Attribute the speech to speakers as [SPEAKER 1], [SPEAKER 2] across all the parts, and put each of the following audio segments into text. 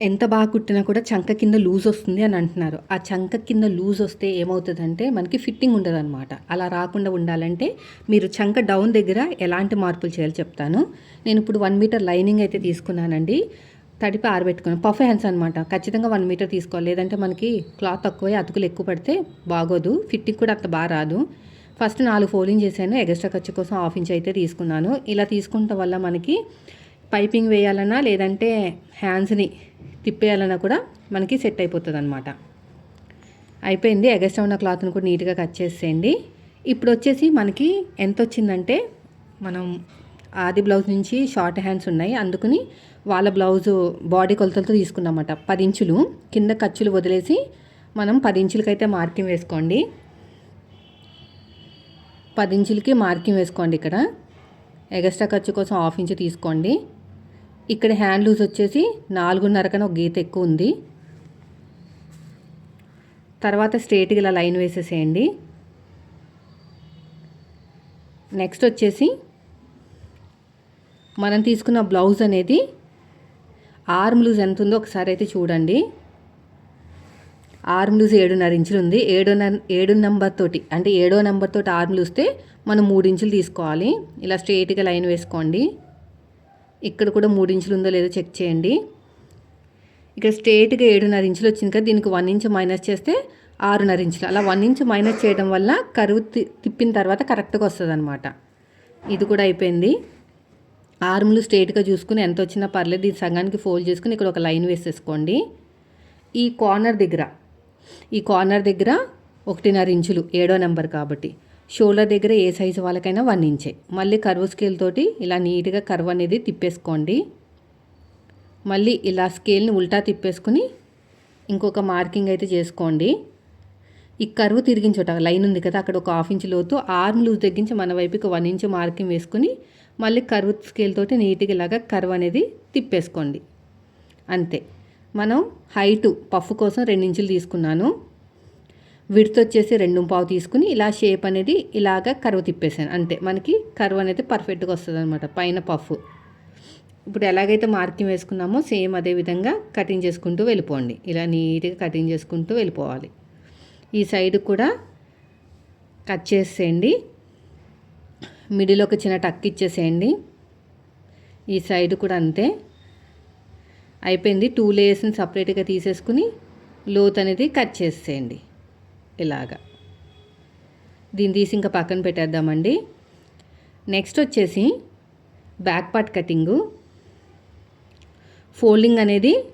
[SPEAKER 1] ఎంత బాగా కుట్టినా కూడా చంక కింద లూజ్ వస్తుంది అని అంటున్నారు. ఆ చంక కింద లూజ్ వస్తే ఏమవుతుందంటే మనకి ఫిట్టింగ్ ఉండదన్నమాట. అలా రాకుండా ఉండాలంటే మీరు చంక డౌన్ దగ్గర ఎలాంటి మార్పులు చేయాలో చెప్తాను. నేను ఇప్పుడు వన్ మీటర్ లైనింగ్ అయితే తీసుకున్నానండి. తడిపి ఆరబెట్టుకున్నాను పఫ్ హ్యాండ్స్ అనమాట ఖచ్చితంగా వన్ మీటర్ తీసుకోవాలి. లేదంటే మనకి క్లాత్ తక్కువ అతుకులు ఎక్కువ పడితే బాగోదు. ఫిట్టింగ్ కూడా అంత బాగా రాదు. ఫస్ట్ నాలుగు ఫోలింగ్ చేశాను. ఎగస్ట్రా ఖర్చు కోసం హాఫ్ ఇంచ్ అయితే తీసుకున్నాను. ఇలా తీసుకుంటాం వల్ల మనకి పైపింగ్ వేయాలన్నా లేదంటే హ్యాండ్స్ని తిప్పేయాలన్నా కూడా మనకి సెట్ అయిపోతుంది అనమాట అయిపోయింది. ఎగస్ట్రా ఉన్న క్లాత్ని కూడా నీట్గా కట్ చేసేయండి. ఇప్పుడు వచ్చేసి మనకి ఎంత వచ్చిందంటే మనం ఆది బ్లౌజ్ నుంచి షార్ట్ హ్యాండ్స్ ఉన్నాయి. అందుకని వాళ్ళ బ్లౌజు బాడీ కొలతలతో తీసుకున్నమాట పది ఇంచులు. కింద ఖర్చులు వదిలేసి మనం పది ఇంచులకైతే మార్కింగ్ వేసుకోండి. పది ఇంచులకి మార్కింగ్ వేసుకోండి ఇక్కడ. ఎగస్ట్రా ఖర్చు కోసం హాఫ్ ఇంచు తీసుకోండి. ఇక్కడ హ్యాండ్ లూజ్ వచ్చేసి నాలుగున్నర కన్నా ఒక గీత ఎక్కువ ఉంది. తర్వాత స్ట్రేట్గా ఇలా లైన్ వేసేసేయండి. నెక్స్ట్ వచ్చేసి మనం తీసుకున్న బ్లౌజ్ అనేది ఆర్మ్ లూజ్ ఎంత ఉందో ఒకసారి అయితే చూడండి. ఆర్మ్ లూజ్ ఏడున్నర ఇంచులు ఉంది. ఏడో ఏడు నెంబర్ తోటి అంటే ఏడో నెంబర్ తోటి ఆర్మ్ లూస్తే మనం మూడు ఇంచులు తీసుకోవాలి. ఇలా స్ట్రేట్గా లైన్ వేసుకోండి. ఇక్కడ కూడా మూడు ఇంచులు ఉందో లేదో చెక్ చేయండి. ఇక్కడ స్ట్రేట్గా ఏడున్నర ఇంచులు వచ్చింది కదా దీనికి వన్ ఇంచ్ మైనస్ చేస్తే ఆరున్నర ఇంచులు. అలా వన్ ఇంచ్ మైనస్ చేయడం వల్ల కరువు తిప్పిన తర్వాత కరెక్ట్గా వస్తుంది అనమాట ఇది కూడా అయిపోయింది. ఆర్ములు స్ట్రేట్గా చూసుకుని ఎంత వచ్చినా పర్లేదు దీని సగానికి ఫోల్డ్ చేసుకుని ఇక్కడ ఒక లైన్ వేసేసుకోండి. ఈ కార్నర్ దగ్గర ఈ కార్నర్ దగ్గర ఒకటిన్నర ఇంచులు ఏడో నెంబర్ కాబట్టి. షోల్డర్ దగ్గర ఏ సైజు వాళ్ళకైనా వన్ ఇంచే. మళ్ళీ కర్వ్ స్కేల్ తోటి ఇలా నీట్గా కర్వ్ అనేది తిప్పేసుకోండి. మళ్ళీ ఇలా స్కేల్ని ఉల్టా తిప్పేసుకుని ఇంకొక మార్కింగ్ అయితే చేసుకోండి. ఈ కరువు తిరిగించోట లైన్ ఉంది కదా అక్కడ ఒక హాఫ్ ఇంచ్ లోతు ఆర్మ్ లూజ్ తగ్గించి మన వైపుకి వన్ ఇంచ్ మార్కింగ్ వేసుకుని మళ్ళీ కరువు స్కేల్ తోటి నీట్గా ఇలాగా కర్వ్ అనేది తిప్పేసుకోండి. అంతే. మనం హైటు పఫ్ కోసం రెండు ఇంచులు తీసుకున్నాను. విడత వచ్చేసి రెండు పావు తీసుకుని ఇలా షేప్ అనేది ఇలాగ కరువు తిప్పేసాను అంతే. మనకి కరువు అనేది పర్ఫెక్ట్గా వస్తుంది అనమాట పైన పఫ్ ఇప్పుడు ఎలాగైతే మార్కింగ్ వేసుకున్నామో సేమ్ అదే విధంగా కటింగ్ చేసుకుంటూ వెళ్ళిపోండి. ఇలా నీట్గా కటింగ్ చేసుకుంటూ వెళ్ళిపోవాలి. ఈ సైడ్ కూడా కట్ చేసేయండి. మిడిల్ ఒక చిన్న టక్ ఇచ్చేసేయండి. ఈ సైడ్ కూడా అంతే. అయిపోయింది. టూ లేయర్స్ని సపరేట్గా తీసేసుకుని లోత్ అనేది కట్ చేసేయండి. ఇలాగా. దీన్ని తీసి ఇంకా పక్కన పెట్టేద్దామండి. నెక్స్ట్ వచ్చేసి బ్యాక్ పార్ట్ కటింగు. ఫోల్డింగ్ అనేది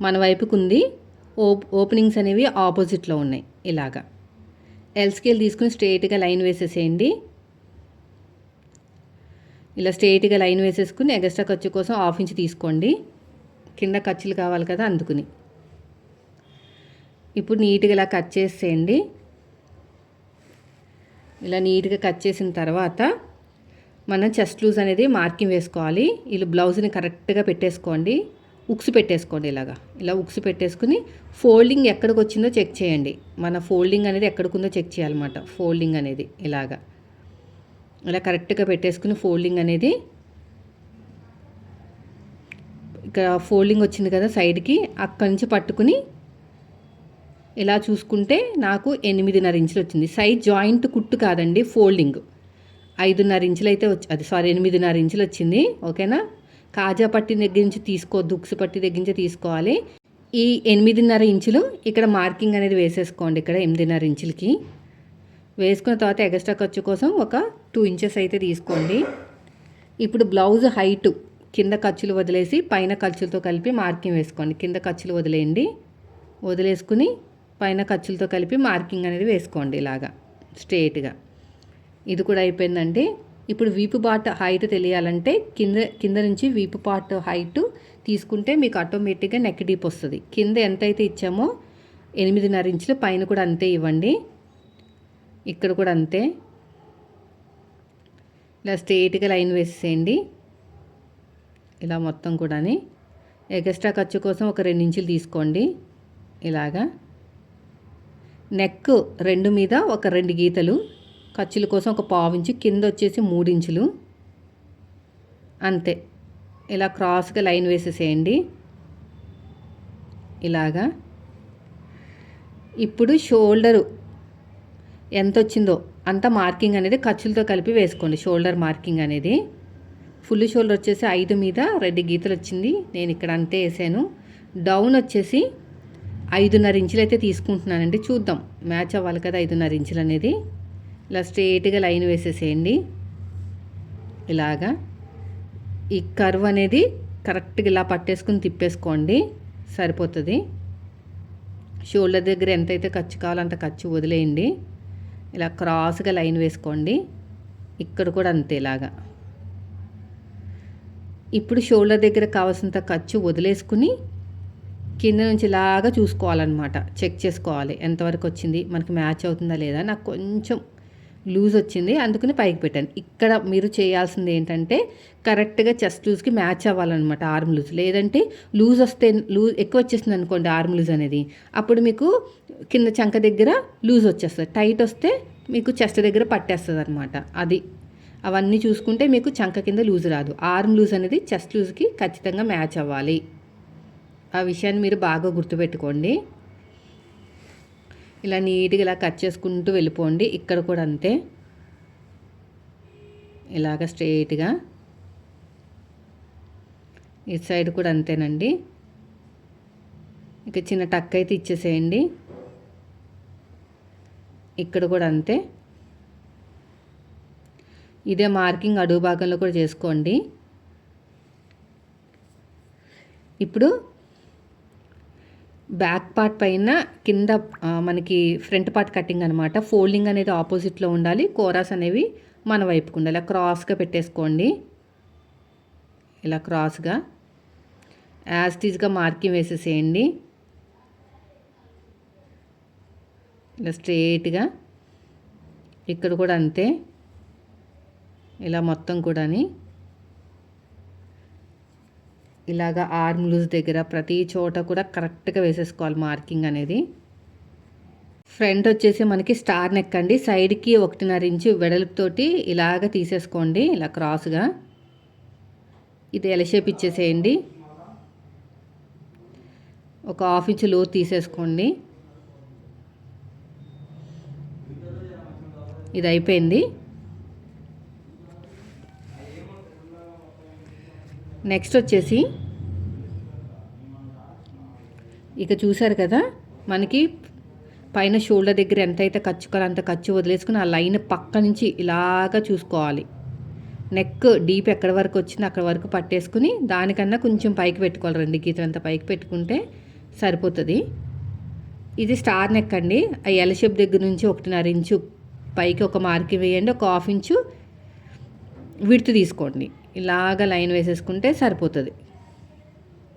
[SPEAKER 1] మన వైపుకు ఉంది ఓప్ ఓపెనింగ్స్ అనేవి ఆపోజిట్లో ఉన్నాయి ఇలాగా. ఎల్ స్కేల్ తీసుకుని స్ట్రేట్గా లైన్ వేసేసేయండి. ఇలా స్ట్రేట్గా లైన్ వేసేసుకుని ఎగస్ట్రా ఖర్చు కోసం హాఫ్ ఇంచ్ తీసుకోండి. కింద ఖర్చులు కావాలి కదా అందుకుని. ఇప్పుడు నీట్గా ఇలా కట్ చేసేయండి. ఇలా నీట్గా కట్ చేసిన తర్వాత మనం చెస్ట్ లూజ్ అనేది మార్కింగ్ వేసుకోవాలి. ఇలా బ్లౌజ్ని కరెక్ట్గా పెట్టేసుకోండి. ఉక్స్ పెట్టేసుకోండి ఇలాగా. ఇలా ఉక్స్ పెట్టేసుకుని ఫోల్డింగ్ ఎక్కడికి వచ్చిందో చెక్ చేయండి. మన ఫోల్డింగ్ అనేది ఎక్కడికి ఉందో చెక్ చేయాలన్నమాట. ఫోల్డింగ్ అనేది ఇలాగా. ఇలా కరెక్ట్గా పెట్టేసుకుని ఫోల్డింగ్ అనేది ఇక్కడ ఫోల్డింగ్ వచ్చింది కదా సైడ్కి అక్కడి నుంచి పట్టుకుని ఇలా చూసుకుంటే నాకు ఎనిమిదిన్నర ఇంచులు వచ్చింది. సైజ్ జాయింట్ కుట్టు కాదండి ఫోల్డింగ్. ఐదున్నర ఇంచులు అయితే వచ్చి అది సారీ ఎనిమిదిన్నర ఇంచులు వచ్చింది ఓకేనా? కాజా పట్టి దగ్గర నుంచి తీసుకోవద్దు దుక్స్ పట్టి దగ్గర నుంచి తీసుకోవాలి. ఈ ఎనిమిదిన్నర ఇంచులు ఇక్కడ మార్కింగ్ అనేది వేసేసుకోండి ఇక్కడ ఎనిమిదిన్నర ఇంచులకి. వేసుకున్న తర్వాత ఎక్స్ట్రా ఖర్చు కోసం ఒక టూ ఇంచెస్ అయితే తీసుకోండి. ఇప్పుడు బ్లౌజ్ హైటు కింద ఖర్చులు వదిలేసి పైన ఖర్చులతో కలిపి మార్కింగ్ వేసుకోండి. కింద ఖర్చులు వదిలేయండి. వదిలేసుకుని పైన ఖర్చులతో కలిపి మార్కింగ్ అనేది వేసుకోండి ఇలాగా స్ట్రేట్గా. ఇది కూడా అయిపోయిందండి ఇప్పుడు వీపు పార్ట్ హైట్ తెలియాలంటే కింద కింద నుంచి వీపు పార్ట్ హైట్ తీసుకుంటే మీకు ఆటోమేటిక్గా నెక్ డీప్ వస్తుంది. కింద ఎంతైతే ఇచ్చామో ఎనిమిదిన్నర ఇంచులు పైన కూడా అంతే ఇవ్వండి. ఇక్కడ కూడా అంతే. ఇలా స్ట్రేట్గా లైన్ వేసేయండి ఇలా మొత్తం కూడా ఎక్స్ట్రా ఖర్చు కోసం ఒక రెండు ఇంచులు తీసుకోండి. ఇలాగా. నెక్ రెండు మీద ఒక రెండు గీతలు ఖర్చుల కోసం ఒక పావించు కింద వచ్చేసి మూడించులు. అంతే. ఇలా క్రాస్గా లైన్ వేసేసేయండి. ఇలాగా. ఇప్పుడు షోల్డరు ఎంత వచ్చిందో అంత మార్కింగ్ అనేది ఖర్చులతో కలిపి వేసుకోండి షోల్డర్ మార్కింగ్ అనేది. ఫుల్ షోల్డర్ వచ్చేసి ఐదు మీద రెడ్ గీతలు వచ్చింది నేను ఇక్కడ అంతే వేసాను. డౌన్ వచ్చేసి ఐదున్నర ఇంచులు అయితే తీసుకుంటున్నానండి. చూద్దాం. మ్యాచ్ అవ్వాలి కదా ఐదున్నర ఇంచులు అనేది. ఇలా స్ట్రేట్గా లైన్ వేసేసేయండి. ఇలాగా. ఈ కర్వ్ అనేది కరెక్ట్గా ఇలా పట్టేసుకుని తిప్పేసుకోండి. సరిపోతుంది. షోల్డర్ దగ్గర ఎంతైతే ఖర్చు కావాలో అంత ఖర్చు వదిలేయండి. ఇలా క్రాస్గా లైన్ వేసుకోండి. ఇక్కడ కూడా అంతే ఇలాగా. ఇప్పుడు షోల్డర్ దగ్గర కావాల్సినంత ఖర్చు వదిలేసుకుని కింద నుంచి ఇలాగా చూసుకోవాలన్నమాట. చెక్ చేసుకోవాలి. ఎంతవరకు వచ్చింది? మనకి మ్యాచ్ అవుతుందా లేదా? నాకు కొంచెం లూజ్ వచ్చింది. అందుకని పైకి పెట్టాను. ఇక్కడ మీరు చేయాల్సింది ఏంటంటే కరెక్ట్గా చెస్ట్ లూజ్కి మ్యాచ్ అవ్వాలన్నమాట ఆర్మ్ లూజ్. లేదంటే లూజ్ వస్తే లూజ్ ఎక్కువ వచ్చేసింది అనుకోండి ఆర్మ్ లూజ్ అనేది. అప్పుడు మీకు కింద చంక దగ్గర లూజ్ వచ్చేస్తుంది. టైట్ వస్తే మీకు చెస్ట్ దగ్గర పట్టేస్తుంది అనమాట అది. అవన్నీ చూసుకుంటే మీకు చంక కింద లూజ్ రాదు. ఆర్మ్ లూజ్ అనేది చెస్ట్ లూజ్కి ఖచ్చితంగా మ్యాచ్ అవ్వాలి. ఆ విషయాన్ని మీరు బాగా గుర్తుపెట్టుకోండి. ఇలా నీట్గా ఇలా కట్ చేసుకుంటూ వెళ్ళిపోండి. ఇక్కడ కూడా అంతే. ఇలాగ స్ట్రైట్గా ఇటు సైడ్ కూడా అంతేనండి. ఇక చిన్న టక్ అయితే ఇచ్చేసేయండి. ఇక్కడ కూడా అంతే. ఇదే మార్కింగ్ అడుగు భాగంలో కూడా చేసుకోండి. ఇప్పుడు బ్యాక్ పార్ట్ పైన కింద మనకి ఫ్రంట్ పార్ట్ కటింగ్ అనమాట ఫోల్డింగ్ అనేది ఆపోజిట్లో ఉండాలి. కోరాస్ అనేవి మన వైపుకు ఉండాలి. క్రాస్గా పెట్టేసుకోండి. ఇలా క్రాస్గా యాస్టీజ్గా మార్కింగ్ వేసేసేయండి. ఇలా స్ట్రేట్గా ఇక్కడ కూడా అంతే. ఇలా మొత్తం కూడాని. ఇలాగ ఆర్మ్ లూజ్ దగ్గర ప్రతి చోట కూడా కరెక్ట్గా వేసేసుకోవాలి మార్కింగ్ అనేది. ఫ్రంట్ వచ్చేసి మనకి స్టార్ నెక్ అండి. సైడ్కి ఒకటిన్నర ఇంచు వెడల్పుతోటి ఇలాగ తీసేసుకోండి ఇలా క్రాస్గా. ఇది ఎల షేప్ ఇచ్చేసేయండి. ఒక హాఫ్ ఇంచ్లో తీసేసుకోండి. ఇది అయిపోయింది. నెక్స్ట్ వచ్చేసి ఇక చూసారు కదా మనకి పైన షోల్డర్ దగ్గర ఎంతైతే ఖర్చు కావాలో అంత ఖర్చు వదిలేసుకుని ఆ లైన్ పక్క నుంచి ఇలాగా చూసుకోవాలి. నెక్ డీప్ ఎక్కడ వరకు వచ్చిందో అక్కడ వరకు పట్టేసుకుని దానికన్నా కొంచెం పైకి పెట్టుకోవాలి రెండు గీతలు అంత పైకి పెట్టుకుంటే సరిపోతుంది. ఇది స్టార్ నెక్ అండి. ఆ ఎల్ షేప్ దగ్గర నుంచి ఒకటిన్నర ఇంచు పైకి ఒక మార్కి వేయండి ఒక హాఫ్ ఇంచు విడుతు తీసుకోండి. ఇలాగ లైన్ వేసేసుకుంటే సరిపోతుంది.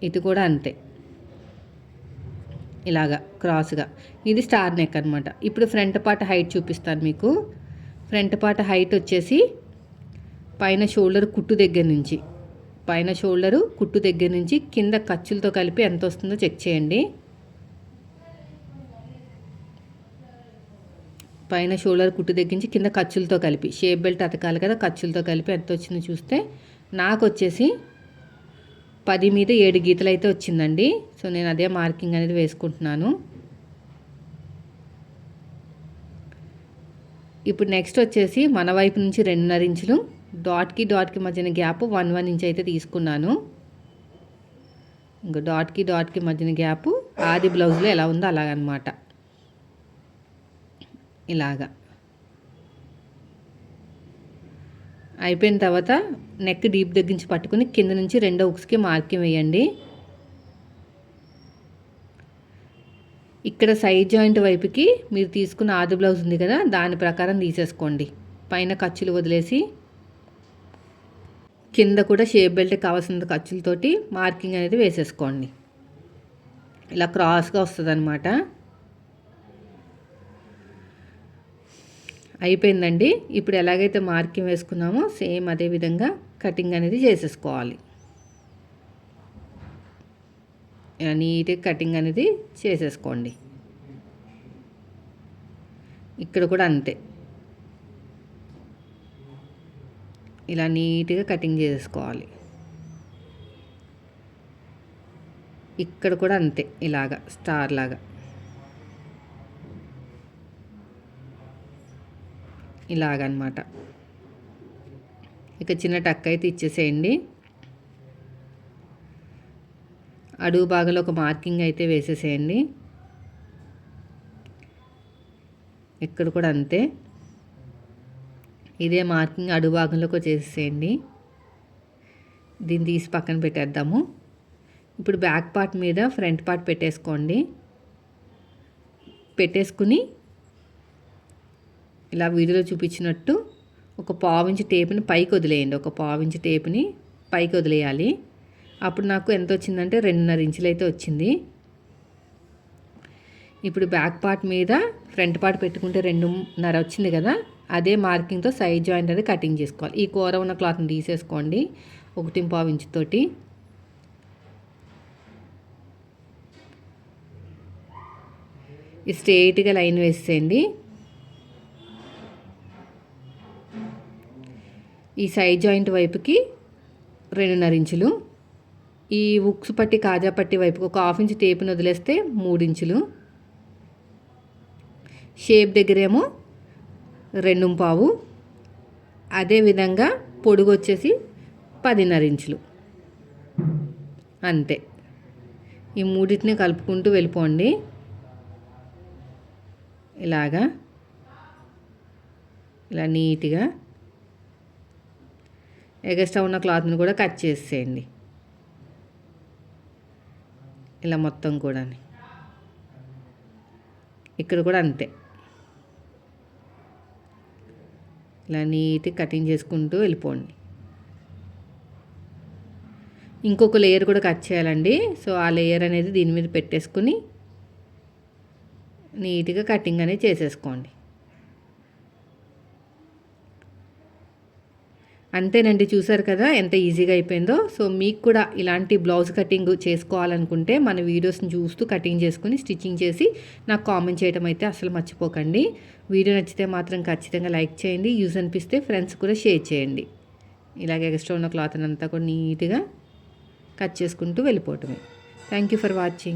[SPEAKER 1] ఇది కూడా అంతే. ఇలాగా క్రాస్గా. ఇది స్టార్ నెక్ అనమాట ఇప్పుడు ఫ్రంట్ పార్ట్ హైట్ చూపిస్తాను మీకు. ఫ్రంట్ పార్ట్ హైట్ వచ్చేసి పైన షోల్డర్ కుట్టు దగ్గర నుంచి పైన షోల్డరు కుట్టు దగ్గర నుంచి కింద ఖర్చులతో కలిపి ఎంత వస్తుందో చెక్ చేయండి. పైన షోల్డర్ కుట్టు తగ్గించి కింద ఖర్చులతో కలిపి షేప్ బెల్ట్ అతకాలి కదా ఖర్చులతో కలిపి ఎంత వచ్చిందో చూస్తే నాకు వచ్చేసి పది మీద ఏడు గీతలు అయితే వచ్చిందండి. సో నేను అదే మార్కింగ్ అనేది వేసుకుంటున్నాను. ఇప్పుడు నెక్స్ట్ వచ్చేసి మన వైపు నుంచి రెండున్నర ఇంచులు డాట్కి డాట్కి మధ్యన గ్యాప్ వన్ వన్ ఇంచ్ అయితే తీసుకున్నాను. ఇంకా డాట్కి డాట్కి మధ్యన గ్యాప్ ఆది బ్లౌజ్లో ఎలా ఉందో అలాగనమాట. ఇలాగా. అయిపోయిన తర్వాత నెక్ డీప్ దగ్గర నుంచి పట్టుకుని కింద నుంచి రెండో ఉక్స్కి మార్కింగ్ వేయండి. ఇక్కడ సైడ్ జాయింట్ వైపుకి మీరు తీసుకున్న ఆది బ్లౌజ్ ఉంది కదా దాని ప్రకారం తీసేసుకోండి. పైన ఖర్చులు వదిలేసి. కింద కూడా షేప్ బెల్ట్ కావాల్సిన ఖర్చులతోటి మార్కింగ్ అనేది వేసేసుకోండి. ఇలా క్రాస్గా వస్తుంది అనమాట అయిపోయిందండి. ఇప్పుడు ఎలాగైతే మార్కింగ్ వేసుకున్నామో సేమ్ అదే విధంగా కటింగ్ అనేది చేసేసుకోవాలి. నీట్గా కటింగ్ అనేది చేసేసుకోండి. ఇక్కడ కూడా అంతే. ఇలా నీట్గా కటింగ్ చేసేసుకోవాలి. ఇక్కడ కూడా అంతే ఇలాగా స్టార్ లాగా. ఇలాగనమాట. ఇక చిన్న టక్ అయితే ఇచ్చేసేయండి. అడుగు భాగంలో ఒక మార్కింగ్ అయితే వేసేసేయండి. ఇక్కడ కూడా అంతే. ఇదే మార్కింగ్ అడుగు భాగంలోకి వచ్చేసేయండి. దీన్ని తీసి పక్కన పెట్టేద్దాము. ఇప్పుడు బ్యాక్ పార్ట్ మీద ఫ్రంట్ పార్ట్ పెట్టేసుకోండి. పెట్టేసుకుని ఇలా వీడియోలో చూపించినట్టు ఒక పావించి టేపుని పైకి వదిలేయండి. ఒక పావించి టేపుని పైకి వదిలేయాలి. అప్పుడు నాకు ఎంత వచ్చిందంటే రెండున్నర ఇంచులు అయితే వచ్చింది. ఇప్పుడు బ్యాక్ పార్ట్ మీద ఫ్రంట్ పార్ట్ పెట్టుకుంటే రెండున్నర వచ్చింది కదా అదే మార్కింగ్తో సైడ్ జాయింట్ అనేది కటింగ్ చేసుకోవాలి. ఈ కూర ఉన్న క్లాత్ని తీసేసుకోండి ఒకటి పావు ఇంచుతోటి స్ట్రేట్గా లైన్ వేసేయండి. ఈ సైడ్ జాయింట్ వైపుకి రెండున్నర ఇంచులు. ఈ ఉక్స్ పట్టి కాజా పట్టి వైపుకి ఒక హాఫ్ ఇంచ్ టేపుని వదిలేస్తే మూడు ఇంచులు. షేప్ దగ్గరేమో రెండు పావు. అదేవిధంగా పొడుగు వచ్చేసి పదిన్నర ఇంచులు. అంతే. ఈ మూడింటిని కలుపుకుంటూ వెళ్ళిపోండి. ఇలాగా. ఇలా నీట్గా ఎగస్ట్రా ఉన్న క్లాత్ని కూడా కట్ చేసేయండి. ఇలా మొత్తం కూడా ఇక్కడ కూడా అంతే. ఇలా నీట్గా కటింగ్ చేసుకుంటూ వెళ్ళిపోండి. ఇంకొక లేయర్ కూడా కట్ చేయాలండి. సో ఆ లేయర్ అనేది దీని మీద పెట్టేసుకుని నీట్గా కటింగ్ అనేది చేసేసుకోండి. అంతేనండి చూసారు కదా ఎంత ఈజీగా అయిపోయిందో. సో మీకు కూడా ఇలాంటి బ్లౌజ్ కటింగ్ చేసుకోవాలనుకుంటే మన వీడియోస్ని చూస్తూ కటింగ్ చేసుకుని స్టిచ్చింగ్ చేసి నాకు కామెంట్ చేయడం అయితే అసలు మర్చిపోకండి. వీడియో నచ్చితే మాత్రం ఖచ్చితంగా లైక్ చేయండి యూజ్ అనిపిస్తే ఫ్రెండ్స్ కూడా షేర్ చేయండి. ఇలాగే ఎక్స్ట్రా ఉన్న క్లాత్ అంతా కూడా నీట్గా కట్ చేసుకుంటూ వెళ్ళిపోవటమే. Thank you for watching.